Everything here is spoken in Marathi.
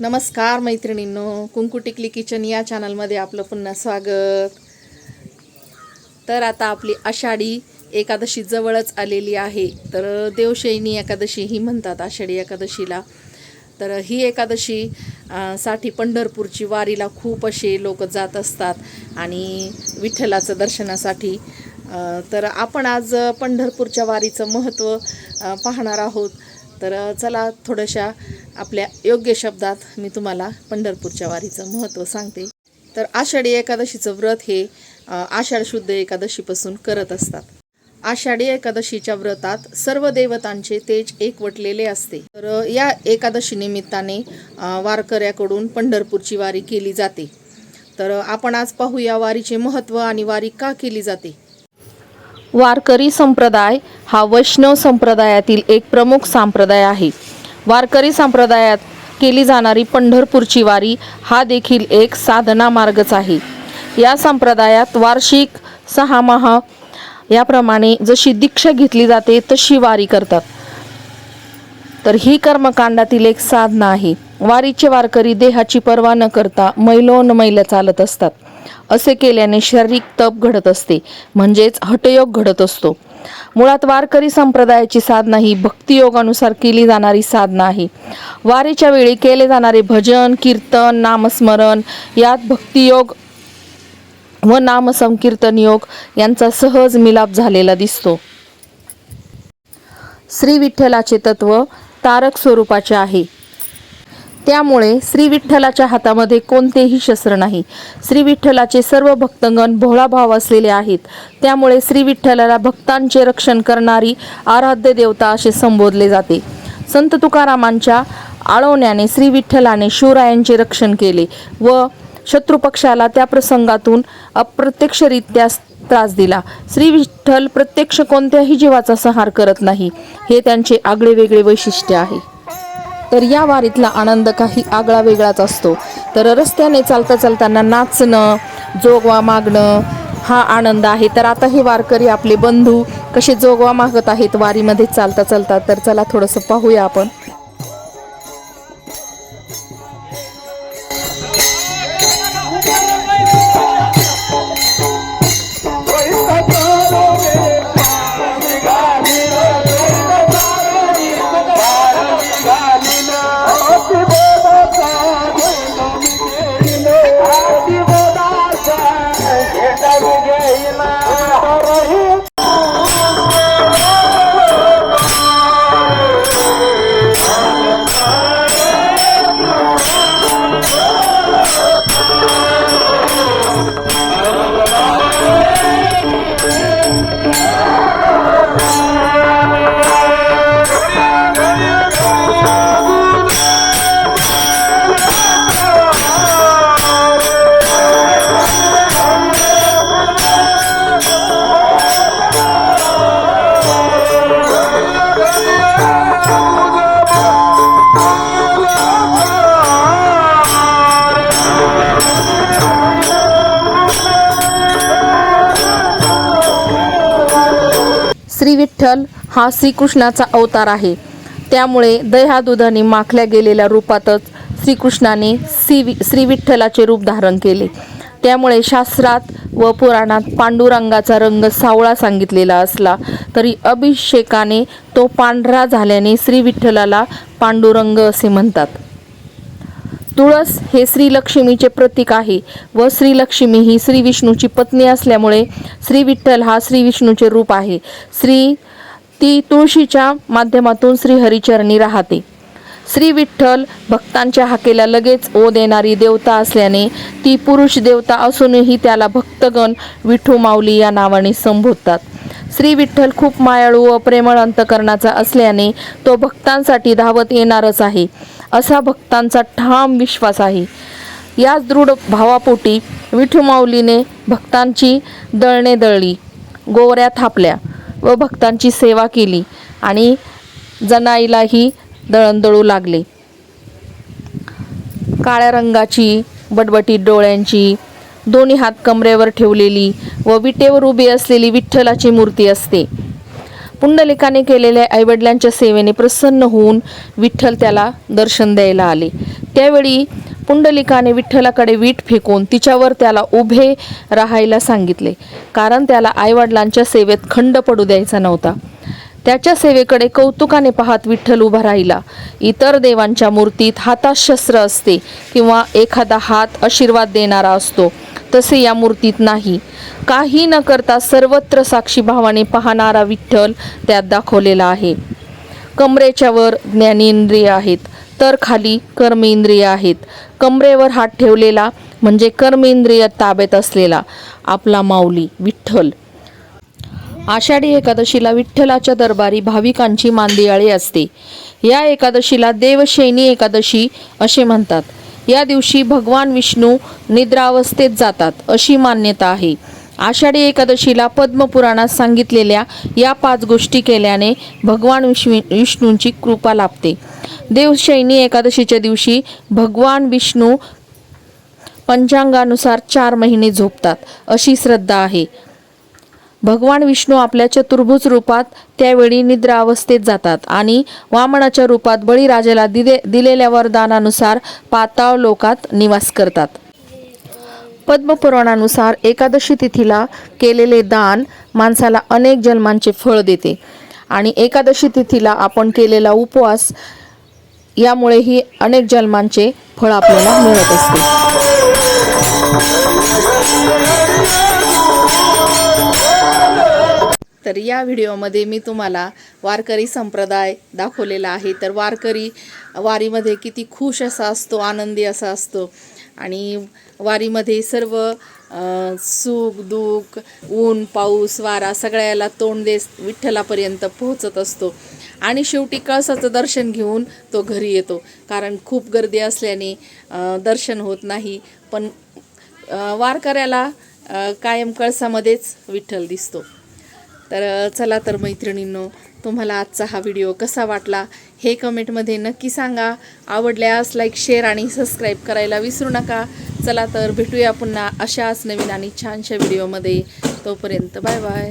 नमस्कार मैत्रिणींनो कुंकू टिकली किचन या चॅनलमध्ये आपलं पुन्हा स्वागत. तर आता आपली आषाढी एकादशी जवळच आलेली आहे. तर देवशयनी एकादशी ही म्हणतात आषाढी एकादशीला. तर ही एकादशी साठी पंढरपूरची वारीला खूप असे लोक जात असतात आणि विठ्ठलाचं दर्शनासाठी. तर आपण आज पंढरपूरच्या वारीचं महत्त्व पाहणार आहोत. तर चला थोड्याशा आपल्या योग्य शब्दात मी तुम्हाला पंढरपूरच्या वारीचं महत्त्व सांगते. तर आषाढी एकादशीचं व्रत हे आषाढ शुद्ध एकादशीपासून करत असतात. आषाढी एकादशीच्या व्रतात सर्व देवतांचे तेज एकवटलेले असते. तर या एकादशी निमित्ताने वारकऱ्याकडून पंढरपूरची वारी केली जाते. तर आपण आज पाहूया वारीचे महत्त्व आणि वारी का केली जाते? वारकरी संप्रदाय हा वैष्णव संप्रदायातील एक प्रमुख संप्रदाय आहे. वारकरी संप्रदायात केली जाणारी पंढरपूरची वारी हा देखील एक साधना मार्गच आहे. या संप्रदायात वार्षिक सहामाह याप्रमाणे जशी दीक्षा घेतली जाते तशी वारी करतात. तर ही कर्मकांडातील एक साधना आहे. वारीचे वारकरी देहाची पर्वा न करता मैलोन मैल चालत असतात. असे केल्याने शारीरिक तप घडत असते. म्हणजेच हटयोग घडत असतो. मुळात वारकरी संप्रदायाची साधना ही भक्तियोगानुसार केली जाणारी साधना आहे. वारीच्या वेळी केले जाणारे भजन कीर्तन नामस्मरण यात भक्तियोग व नामसंकीर्तन योग यांचा सहज मिलाप झालेला दिसतो. श्री विठ्ठलाचे तत्व तारक स्वरूपाचे आहे. त्यामुळे श्री विठ्ठलाच्या हातामध्ये कोणतेही शस्त्र नाही. श्री विठ्ठलाचे सर्व भक्तगण भोळा भाव असलेले आहेत. त्यामुळे श्री विठ्ठलाला भक्तांचे रक्षण करणारी आराध्य देवता असे संबोधले जाते. संत तुकारामांच्या आळवण्याने श्री विठ्ठलाने शिवरायांचे रक्षण केले व शत्रुपक्षाला त्या प्रसंगातून अप्रत्यक्षरित्या त्रास दिला. श्री विठ्ठल प्रत्यक्ष कोणत्याही जीवाचा संहार करत नाही. हे त्यांचे आगळे वेगळे वैशिष्ट्य आहे. तर या वारीतला आनंद काही आगळा वेगळाच असतो. तर रस्त्याने चालता चालताना नाचणं जोगवा मागणं हा आनंद आहे. तर आता हे वारकरी आपले बंधू कसे जोगवा मागत आहेत वारीमध्ये चालता चालता तर चला थोडंसं पाहूया आपण. विठ्ठल हा श्रीकृष्णाचा अवतार आहे. त्यामुळे दह्यादुधाने माखल्या गेलेल्या रूपातच श्रीकृष्णाने श्री श्री विठ्ठलाचे रूप धारण केले. त्यामुळे शास्त्रात व पुराणात पांडुरंगाचा रंग सावळा सांगितलेला असला तरी अभिषेकाने तो पांढरा झाल्याने श्री विठ्ठलाला पांडुरंग असे म्हणतात. तुळस हे श्रीलक्ष्मीचे प्रतीक आहे व श्रीलक्ष्मी ही श्री विष्णूची पत्नी असल्यामुळे श्री विठ्ठल हा श्री विष्णूचे रूप आहे. श्री ती तुळशीच्या माध्यमातून श्रीहरिचरणी राहते. श्री विठ्ठल भक्तांच्या हाकेला लगेच ओ देणारी देवता असल्याने ती पुरुष देवता असूनही त्याला भक्तगण विठू माऊली या नावाने संबोधतात. श्री विठ्ठल खूप मायाळू व प्रेमळ अंतकरणाचा असल्याने तो भक्तांसाठी धावत येणारच आहे असा भक्तांचा ठाम विश्वास आहे. याच दृढ भावापोटी विठू माऊलीने भक्तांची दळणे दळली गोवऱ्या थापल्या. व भक्तांची सेवा केली आणि जनाईलाही दळणदळू लागले. काळ्या रंगाची बटबटीत डोळ्यांची दोन्ही हात कमरेवर ठेवलेली व विटेवर उभी असलेली विठ्ठलाची मूर्ती असते. पुंडलिकाने केलेल्या आईवडिलांच्या सेवेने प्रसन्न होऊन विठ्ठल त्याला दर्शन द्यायला आले. त्यावेळी पुंडलिकाने विठ्ठलाकडे वीट फेकून तिच्यावर त्याला उभे राहायला सांगितले. कारण त्याला आईवडिलांच्या सेवेत खंड पडू द्यायचा नव्हता. त्याच्या सेवेकडे कौतुकाने पाहत विठ्ठल उभा राहिला. इतर देवांच्या मूर्तीत हातात शस्त्र असते किंवा एखादा हात आशीर्वाद देणारा असतो तसे या मूर्तीत नाही. काही न करता सर्वत्र साक्षी भावाने पाहणारा विठ्ठल त्यात दाखवलेला आहे. कमरेच्या वर ज्ञानेंद्रिय आहेत. तर खाली कर्मेंद्रिय आहेत. कमरेवर हात ठेवलेला म्हणजे कर्मेंद्रिय ताब्यात असलेला आपला माऊली विठ्ठल. आषाढी एकादशीला विठ्ठलाच्या दरबारी भाविकांची मांदियाळी असते. या एकादशीला देवशैनी एकादशी असे म्हणतात. या दिवशी भगवान विष्णू निद्रावस्थेत जातात अशी मान्यता आहे. आषाढी एकादशीला पद्मपुराणात सांगितलेल्या या पाच गोष्टी केल्याने भगवान विष्णू विष्णूंची कृपा लाभते. देवशैनी एकादशीच्या दिवशी भगवान विष्णू पंचांगानुसार चार महिने झोपतात. अशी श्रद्धा आहे. भगवान विष्णू आपल्या चतुर्भुज रूपात त्यावेळी निद्रा अवस्थेत जातात आणि वामनाच्या रूपात बळीराजाला दिले दिलेल्या वरदानानुसार पाताळ लोकात निवास करतात. पद्मपुराणानुसार एकादशी तिथीला केलेले दान माणसाला अनेक जन्मांचे फळ देते. आणि एकादशी तिथीला आपण केलेला उपवास यामुळेही अनेक जन्मांचे फळ आपल्याला मिळत असते. तर या व्हिडिओमध्ये मी तुम्हाला वारकरी संप्रदाय दाखवलेला आहे. तर वारकरी वारीमध्ये किती खुश असा असतो आनंदी असा असतो. आणि वारीमध्ये सर्व सुख दुःख ऊन पाऊस वारा सगळ्याला तोंड देस विठ्ठलापर्यंत पोहोचत असतो. आणि शेवटी कळसाचं दर्शन घेऊन तो घरी येतो. कारण खूप गर्दी असल्याने दर्शन होत नाही. पण वारकऱ्याला कायम कळसामध्येच विठ्ठल दिसतो. तर चला तर मैत्रिणींनो तुम्हाला आजचा हा व्हिडिओ कसा वाटला हे कमेंटमध्ये नक्की सांगा. आवडल्यास लाईक शेअर आणि सबस्क्राईब करायला विसरू नका. चला तर भेटूया पुन्हा अशाच नवीन आणि छानशा व्हिडिओमध्ये. तोपर्यंत बाय बाय.